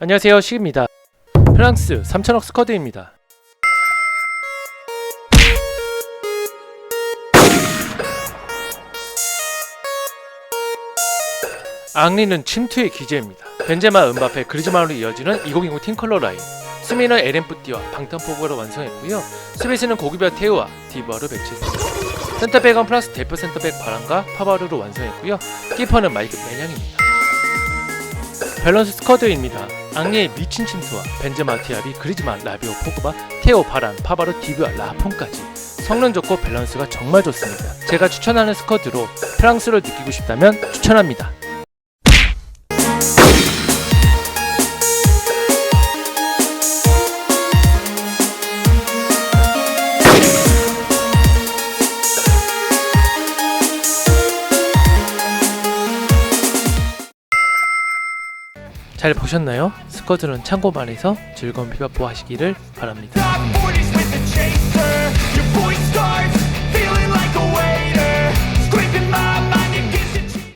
안녕하세요 시입니다. 프랑스 3천억 스쿼드입니다. 앙리는 침투의 기재입니다. 벤제마 은바페 그리즈만으로 이어지는 2020 팀컬러 라인. 수미는 에렌푸띠와 방탄포그로 완성했고요. 수비수는 고기별 테우와 디버를 배치했습니다. 센터백은 프랑스 대표 센터백 바람과 파바르로 완성했고요. 키퍼는 마이크 메냥입니다. 밸런스 스쿼드입니다. 앙리의 미친 침투와 벤제마 티아비 그리즈만 라비오 포그바 테오 바란 파바로 디브와 라폰까지 성능 좋고 밸런스가 정말 좋습니다. 제가 추천하는 스쿼드로 프랑스를 느끼고 싶다면 추천합니다. 잘 보셨나요? 스쿼드는 참고만 해서 즐거운 피바포 하시기를 바랍니다.